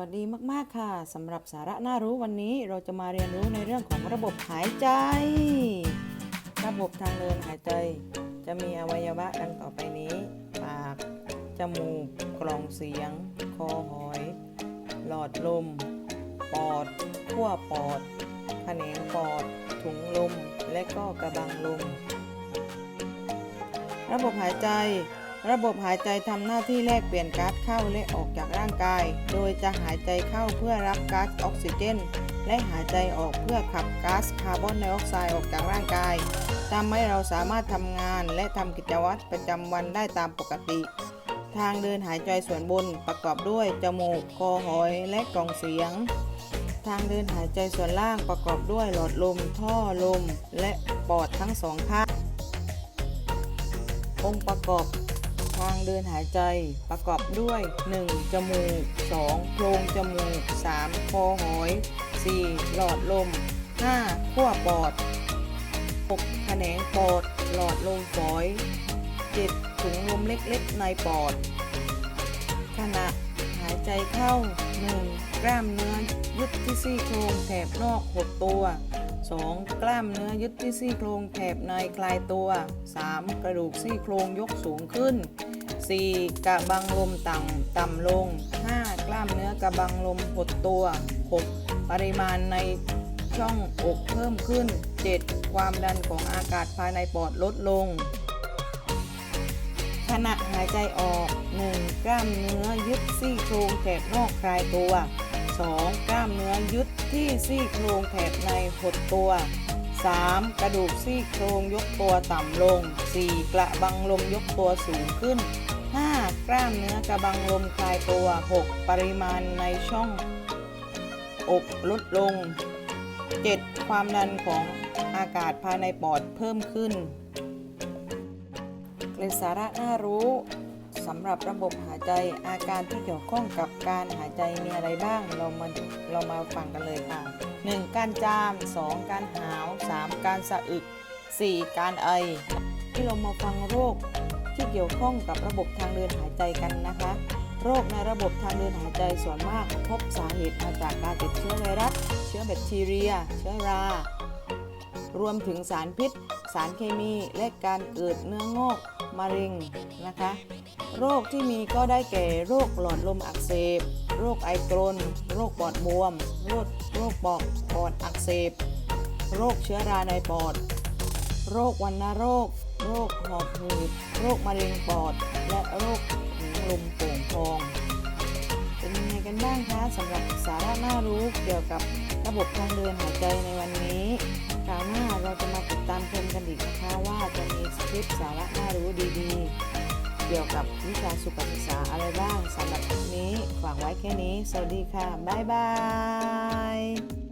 วัสดีมาก ๆ ค่ะสำหรับสาระน่ารู้วันนี้เราจะมาเรียนรู้ในเรื่องของระบบหายใจ ระบบทางเดินหายใจ จะมีอวัยวะดังต่อไปนี้ ปาก จมูก กล่องเสียง คอหอย หลอดลม ปอดขั้วปอดแขนงปอด ถุงลม และก็กระบังลม ระบบหายใจ ระบบหายใจทำหน้าที่แลกเปลี่ยนก๊าซเข้าและออกจากร่างกาย โดยจะหายใจเข้าเพื่อรับก๊าซออกซิเจน และหายใจออกเพื่อขับก๊าซคาร์บอนไดออกไซด์ออกจากร่างกายทำให้เราสามารถทำงานและทำกิจวัตรประจำวันได้ตามปกติ ทางเดินหายใจส่วนบนประกอบด้วยจมูก คอหอย และกล่องเสียง ทางเดินหายใจส่วนล่างประกอบด้วยหลอดลม ท่อลม และปอดทั้งสองข้างองค์ประกอบ ทางเดินหายใจประกอบด้วย 1. จมูก 2. โพรงจมูก 3. คอหอย 4. หลอดลม 5. ขั้วปอด 6. แขนงปอด หลอดลมฝอย 7. ถุงลมเล็กๆ ในปอด ขณะหายใจเข้า 1. กล้ามเนื้อยึดที่ซี่โครงแถบนอกหดตัว 2. กล้ามเนื้อยึดที่ซี่โครงแถบในคลายตัว 3. กระดูกซี่โครงยกสูงขึ้น 4. กระบังลมต่ำต่ำลง 5. กล้ามเนื้อกระบังลมหดตัว 6. ปริมาณในช่องอกเพิ่มขึ้น 7. ความดันของอากาศภายในปอดลดลง ขณะหายใจออก 1. กล้ามเนื้อยึดซี่โครงแถบนอกคลายตัว 2. กล้ามเนื้อยึดที่ซี่โครงแถบในหดตัว 3. กระดูกซี่โครงยกตัวต่ำลง 4. กระบังลมยกตัวสูงขึ้น 5. กล้ามเนื้อกระบังลมคลายตัว 6. ปริมาณในช่องอกลดลง 7. ความดันของอากาศภายในปอดเพิ่มขึ้นเกร็ดสาระน่ารู้ สำหรับระบบหายใจอาการที่เกี่ยวข้องกับการหายใจมีอะไรบ้าง เรามาเรามาฟังกันเลยค่ะ 1. การจาม 2. การหาว 3. การสะอึก 4. การไอ ที่เรามาฟังโรคที่เกี่ยวข้องกับระบบทางเดินหายใจกันนะคะ โรคในระบบทางเดินหายใจส่วนมาก พบสาเหตุมาจากการติดเชื้อไวรัส เชื้อแบคทีเรีย เชื้อรา รวมถึงสารพิษ สารเคมี และการเกิดเนื้องอก มะเร็งนะคะ โรคที่มีก็ได้แก่โรคหลอดลมอักเสบ โรคไอกรน โรคปอดบวม โรคโรคปอดปอดอักเสบ โรคเชื้อราในปอด โรควัณโรค โรคหอบหืด โรคมะเร็งปอด และโรคลมโป่งพอง เป็นยังไงกันบ้างคะสำหรับสาระน่ารู้เกี่ยวกับระบบทางเดินหายใจในวันนี้คราวหน้าเราจะมาติดตามชมกันอีกนะคะว่าจะมีคลิปสาระ รู้ดีๆ เกี่ยวกับวิชาสุขศึกษาอะไรบ้างสำหรับคลิปนี้ฝากไว้แค่นี้ สวัสดีค่ะ บ๊ายบาย